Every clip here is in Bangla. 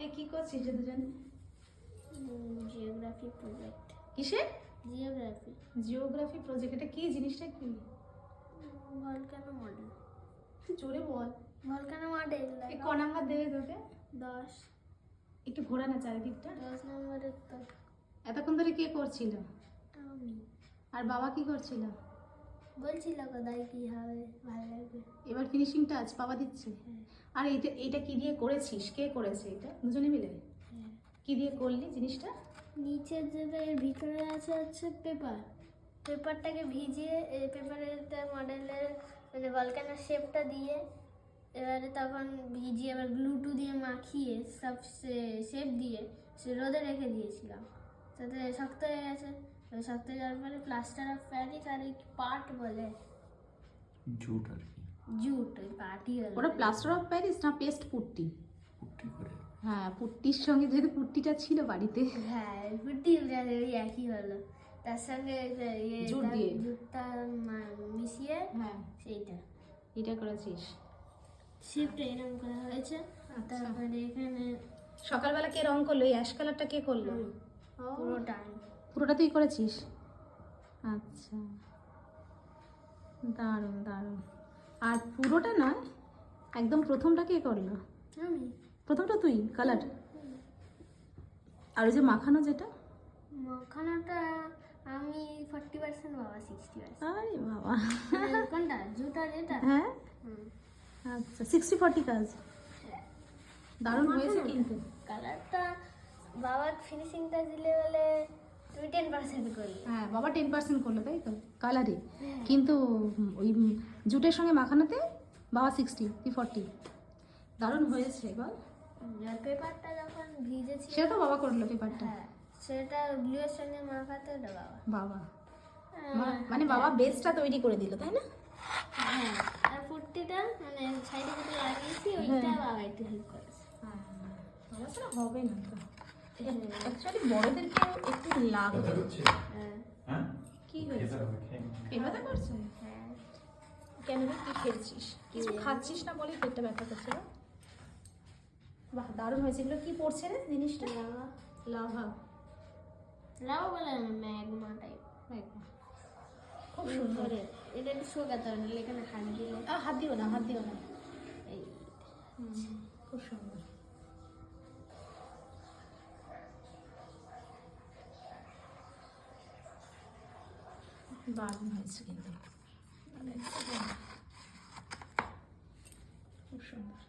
এ কি করছিস যে দুজনে? জিওগ্রাফি প্রজেক্ট কিসের? জিওগ্রাফি জিওগ্রাফি প্রজেক্ট এটা কি জিনিসটা কি? ভলকানো মডেল জোরে বল। ভলকানো মডেল এ ক নাম্বার দেবে তোকে? দশ। একটু ঘোরা না চারিদিকটা। দশ নম্বরের তো। এতক্ষণ ধরে কে করছিল? আমি। আর বাবা কি করছিল? বলছিল কোথায় কি হবে ভালো লাগবে। এবার ফিনিশিং টাচ বাবা দিচ্ছে। হ্যাঁ। আর এইটা এইটা কি দিয়ে করেছিস? কে করেছে এটা? দুজনে মিলে? হ্যাঁ। কি দিয়ে করলি জিনিসটা? নিচের যেটা এর ভিতরে আছে হচ্ছে পেপার পেপারটাকে ভিজিয়ে এই পেপারের মডেলের মানে ভলকানোর শেপটা দিয়ে এবারে তখন ভিজিয়ে এবার গ্লুটু দিয়ে মাখিয়ে সব শেপ দিয়ে সে রোদে রেখে দিয়েছিলাম। তাতে শক্ত হয়ে গেছে। শক্ত হয়ে প্লাস্টার অফ প্যারিস আর এই পার্ট বলে। জুট আর কি। জুট ওই পার্টই হলো ওটা প্লাস্টার অফ প্যারিস না পেস্ট পুট্টি? পুট্টি করে। হ্যাঁ পুট্টির সঙ্গে যেহেতু পুট্টিটা ছিল বাড়িতে। হ্যাঁ পুটি ওই একই হলো। তার সঙ্গে ইয়ে জুট দিয়ে। জুটটা মিশিয়ে হ্যাঁ। সেইটা। এটা করেছিস। শিফট এরকম করা হয়েছে। আচ্ছা। তারপরে এখানে সকালবেলা কে রং করল? এই অ্যাশ কালারটা কে করল। পুরোটা। পুরোটা তুই করেছিস? আচ্ছা। দারুণ দারুণ। আর পুরোটা নয় একদম প্রথমটা কে করল? আমি। প্রথমটা তুই কালার আর ওই যে মাখানো যেটা? মাখানোটা আমি ফর্টি পার্সেন্ট বাবা সিক্সটি পার্সেন্ট আরে বাবা। কোনটা? জুটা যেটা? হ্যাঁ? আচ্ছা সিক্সটি ফর্টি কাজ। দারুণ হয়েছে কিন্তু। কালারটা বাবার ফিনিশিংটা দিলে বলে হ্যাঁ বাবা টেন পার্সেন্ট করল তাই তো? কালারে কিন্তু ওই জুটের সঙ্গে মাখানোতে বাবা সিক্সটি তুই ফর্টি দারুণ হয়েছে বল পেপারটা যখন ভিজেছিল সেটা তো বাবা করল পেপারটা হ্যাঁ সেটা গ্লুয়ের সঙ্গে মাখাতে বাবা। বাবা। হ্যাঁ, মানে বাবা বেসটা তৈরি করে দিল তাই না? হ্যাঁ আর ফুটটিটা মানে সাইডে যেটা লাগিয়েছি ওইটা বাবা একটু হেল্প করেছে। বাবা হবে না তো। অ্যাকচুয়ালি বড়দেরকেও একটু লাগবে। হ্যাঁ। হ্যাঁ? কি হয়েছে? পেপাতে করছে? হ্যাঁ। কেন রে, কি খেয়েছিস কিছু খাচ্ছিস না বলেই পেটটা ব্যথা করছে বাহ দারুণ হয়েছে। এগুলো কি পড়ছে রে জিনিসটা? লাভা লাভা লাভা বলে ম্যাগমা টাইপ একদম। খুব সুন্দর। এটা একটু শোকাতে হবে নাহলে এখানে হাত দিলে হাত দিও না হাত দিও না। এই। খুব সুন্দর। দারুণ হয়েছে কিন্তু। খুব সুন্দর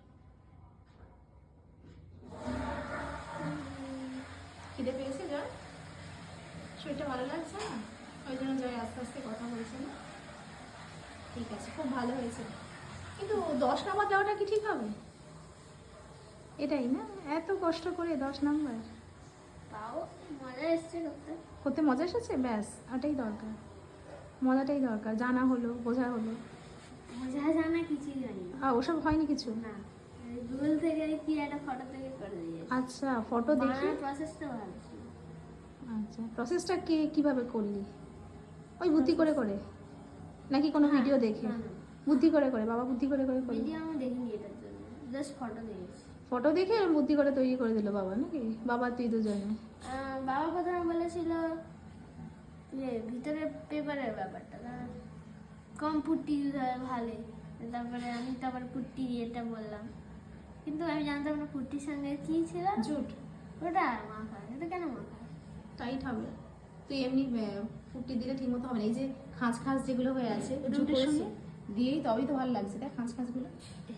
খিদে পেয়েছে জয়? শরীরটা ভালো লাগছে না? ওই জন্য জয় আস্তে আস্তে কথা বলছে না। ঠিক আছে খুব ভালো হয়েছে। কিন্তু দশ নাম্বার দেওয়াটা কি ঠিক হবে? এটাই না? এত কষ্ট করে দশ নাম্বার। তাও মজা এসছে করতে। করতে মজা এসেছে? ব্যাস ওটাই দরকার। মজাটাই দরকার জানা হলো বোঝা হলো। মজা জানা কিছুই জানি না। ওসব হয়নি কিছু? না গুগল থেকে কি একটা ফটো থেকে করে দিয়েছে আচ্ছা ফটো দেখি? প্রসেসটা ভালো আচ্ছা প্রসেসটা কে কীভাবে করলি? ওই বুদ্ধি করে করে? নাকি কোনো ভিডিও দেখে। বুদ্ধি করে করে বাবা বুদ্ধি করে করে করলি ভিডিও আমি দেখিনি এটার জন্য জাস্ট ফটো দেখেছি ফটো দেখে বুদ্ধি করে তৈরি করে দিল বাবা নাকি? বাবা তুই দুজনে। বাবা প্রথমে বলেছিল ইয়ে ভিতরে পেপারের ব্যাপারটা না? কম পুট্টি হয় ভালো তারপরে আমি তারপর পুট্টি এটা বললাম। কিন্তু আমি জানতাম না পুট্টির সঙ্গে কি ছিল। জুট। ওটা মাখা এটা কেন মাখা? টাইট হবে। তুই এমনি পুট্টি দিলে ঠিক মতো হবে না। এই যে খাঁজ খাঁজ যেগুলো হয়ে আছে জুটের সঙ্গে? দিয়েই তবেই তো ভালো লাগছে। দেখ খাঁজ খাঁজগুলো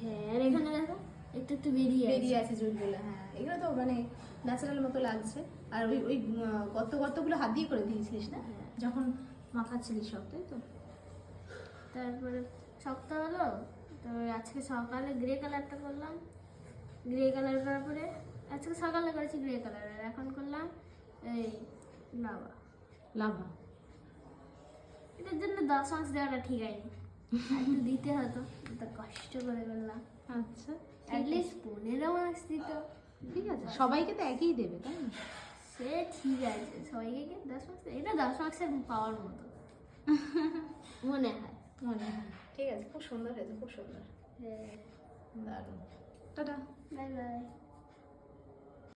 হ্যাঁ আর এখানে দেখো একটু একটু বেরিয়ে বেরিয়ে আছে জুটগুলো হ্যাঁ। এগুলো তো মানে ন্যাচারাল মতো লাগছে। আর ওই ওই গর্ত গর্তগুলো হাত দিয়ে করে দিয়েছিলিস না? হ্যাঁ। যখন মাখাচ্ছিলিস সব তাই তো? তারপরে শক্ত হলো তারপরে আজকে সকালে গ্রে কালারটা করলাম। গ্রে কালার করার পরে আজকে সকালে করেছি গ্রে কালার আর এখন করলাম এই লাভা। লাভা? এটার জন্য দশ মাস দেওয়াটা ঠিক হয়নি। একটু দিতে হতো তো কষ্ট করে করলাম। আচ্ছা অ্যাটলিস্ট পনেরো মাস দিত। ঠিক আছে সবাইকে তো একই দেবে তাই না? সে ঠিক আছে সবাইকে কি দশ মার্কস এটা দশ মার্কসের পাওয়ার মতো। মনে হয় মনে হয়। ঠিক আছে খুব সুন্দর হয়েছে খুব সুন্দর। হ্যাঁ। দারুণ। টাটা। Bye bye.